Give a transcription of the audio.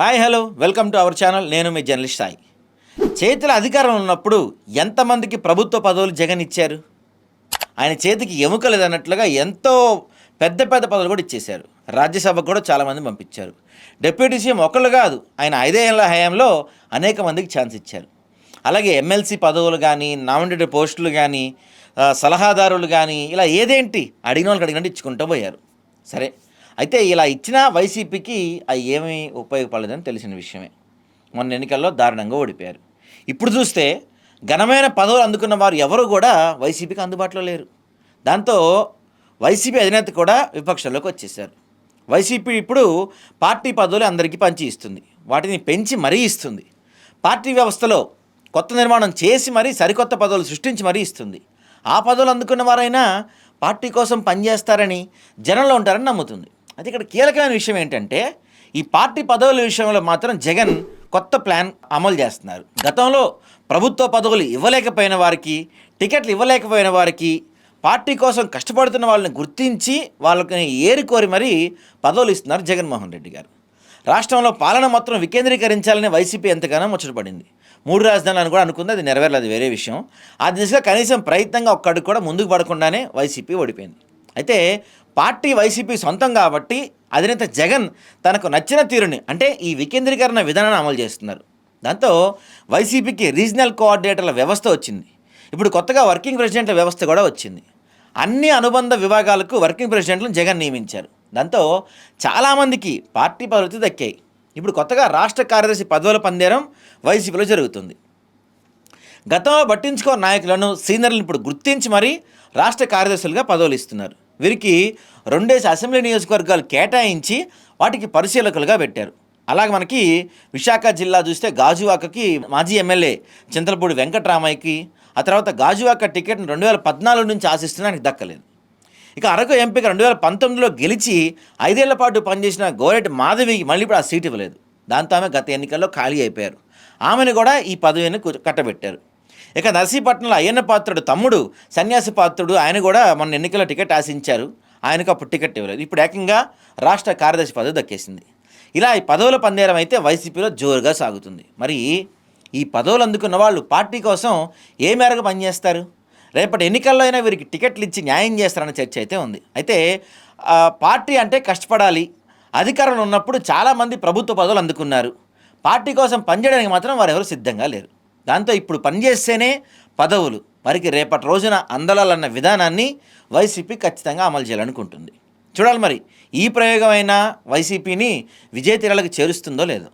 Hi hello. Welcome to our channel. నేను మీ journalist Sai. చేతుల అధికారం ఉన్నప్పుడు ఎంతమందికి ప్రభుత్వ పదవులు జగన్ ఇచ్చారు? ఆయన చేతికి ఎముక లేదన్నట్లుగా ఎంతో పెద్ద పెద్ద పదవులు కూడా ఇచ్చేశారు. రాజ్యసభకు కూడా చాలామంది పంపించారు. డిప్యూటీ సీఎం ఒకళ్ళు కాదు ఆయన ఐదేళ్ళ హయాంలో అనేక మందికి ఛాన్స్ ఇచ్చారు. అలాగే ఎమ్మెల్సీ పదవులు కానీ నామినేటెడ్ పోస్టులు కానీ సలహాదారులు కానీ ఇలా ఏదేంటి అడిగిన వాళ్ళకి అడిగినట్టు ఇచ్చుకుంటూ పోయారు. సరే అయితే ఇలా ఇచ్చిన వైసీపీకి అవి ఏమీ ఉపయోగపడలేదని తెలిసిన విషయమే. మొన్న ఎన్నికల్లో దారుణంగా ఓడిపోయారు. ఇప్పుడు చూస్తే ఘనమైన పదవులు అందుకున్న వారు ఎవరు కూడా వైసీపీకి అందుబాటులో లేరు. దాంతో వైసీపీ అధినేత కూడా విపక్షంలోకి వచ్చేసారు వైసీపీ ఇప్పుడు పార్టీ పదవులు అందరికీ పంచి ఇస్తుంది. వాటిని పెంచి మరీ ఇస్తుంది. పార్టీ వ్యవస్థలో కొత్త నిర్మాణం చేసి మరీ సరికొత్త పదవులు సృష్టించి మరీ ఇస్తుంది. ఆ పదవులు అందుకున్న వారైనా పార్టీ కోసం పనిచేస్తారని జనంలో ఉంటారని నమ్ముతుంది. అయితే ఇక్కడ కీలకమైన విషయం ఏంటంటే ఈ పార్టీ పదవుల విషయంలో మాత్రం జగన్ కొత్త ప్లాన్ అమలు చేస్తున్నారు. గతంలో ప్రభుత్వ పదవులు ఇవ్వలేకపోయిన వారికి టికెట్లు ఇవ్వలేకపోయిన వారికి పార్టీ కోసం కష్టపడుతున్న వాళ్ళని గుర్తించి వాళ్ళకి ఏరుకోరి మరీ పదవులు ఇస్తున్నారు జగన్మోహన్ రెడ్డి గారు. రాష్ట్రంలో పాలన మొత్తం వికేంద్రీకరించాలని వైసీపీ ఎంతగానో ముచ్చటపడింది. మూడు రాజధానులను కూడా అనుకుంది అది నెరవేరలేదు వేరే విషయం. ఆ దిశగా కనీసం ప్రయత్నంగా ఒక్కడికి కూడా ముందుకు పడకుండానే వైసీపీ ఓడిపోయింది. అయితే పార్టీ వైసీపీ సొంతం కాబట్టి అధినేత జగన్ తనకు నచ్చిన తీరుని అంటే ఈ వికేంద్రీకరణ విధానాన్ని అమలు చేస్తున్నారు. దాంతో వైసీపీకి రీజనల్ కోఆర్డినేటర్ల వ్యవస్థ వచ్చింది. ఇప్పుడు కొత్తగా వర్కింగ్ ప్రెసిడెంట్ల వ్యవస్థ కూడా వచ్చింది. అన్ని అనుబంధ విభాగాలకు వర్కింగ్ ప్రెసిడెంట్లను జగన్ నియమించారు. దాంతో చాలామందికి పార్టీ పదవులు దక్కాయి. ఇప్పుడు కొత్తగా రాష్ట్ర కార్యదర్శి పదవుల పందేరం వైసీపీలో జరుగుతుంది. గతంలో పట్టించుకోని నాయకులను సీనియర్లను ఇప్పుడు గుర్తించి మరీ రాష్ట్ర కార్యదర్శులుగా పదవులు ఇస్తున్నారు వీరికి రెండేసి అసెంబ్లీ నియోజకవర్గాలు కేటాయించి వాటికి పరిశీలకులుగా పెట్టారు. అలాగే మనకి విశాఖ జిల్లా చూస్తే గాజువాకకి మాజీ ఎమ్మెల్యే చింతలపూడి వెంకటరామయ్యకి ఆ తర్వాత గాజువాక టికెట్ను రెండు వేల పద్నాలుగు నుంచి ఆశిస్తున్నానికి దక్కలేదు. ఇక అరకు ఎంపిక రెండు వేల పంతొమ్మిదిలో గెలిచి ఐదేళ్ళ పాటు పనిచేసిన గోరెట్ మాధవికి మళ్ళీ ఇప్పుడు ఆ సీట్ ఇవ్వలేదు. దాంతో ఆమె గత ఎన్నికల్లో ఖాళీ అయిపోయారు. ఆమెను కూడా ఈ పదవిని కట్టబెట్టారు. ఇక నర్సీపట్నంలో అయ్యన్న పాత్రుడు తమ్ముడు సన్యాసి పాత్రుడు ఆయన కూడా మొన్న ఎన్నికల్లో టికెట్ ఆశించారు. ఆయనకు అప్పుడు టికెట్ ఇవ్వలేదు. ఇప్పుడు ఏకంగా రాష్ట్ర కార్యదర్శి పదవి దక్కేసింది. ఇలా ఈ పదవుల పందేరం అయితే వైసీపీలో జోరుగా సాగుతుంది. మరి ఈ పదవులు అందుకున్న వాళ్ళు పార్టీ కోసం ఏ మేరకు పనిచేస్తారు? రేపటి ఎన్నికల్లో అయినా వీరికి టికెట్లు ఇచ్చి న్యాయం చేస్తారన్న చర్చ అయితే ఉంది. అయితే పార్టీ అంటే కష్టపడాలి. అధికారంలో ఉన్నప్పుడు చాలామంది ప్రభుత్వ పదవులు అందుకున్నారు. పార్టీ కోసం పనిచేయడానికి మాత్రం వారు ఎవరు సిద్ధంగా లేరు. దాంతో ఇప్పుడు పనిచేస్తేనే పదవులు. మరికి రేపటి రోజున అందలాలన్న విధానాన్ని వైసీపీ ఖచ్చితంగా అమలు చేయాలనుకుంటుంది. చూడాలి మరి ఈ ప్రయోగమైనా వైసీపీని విజయ తీరాలకు చేరుస్తుందో లేదో.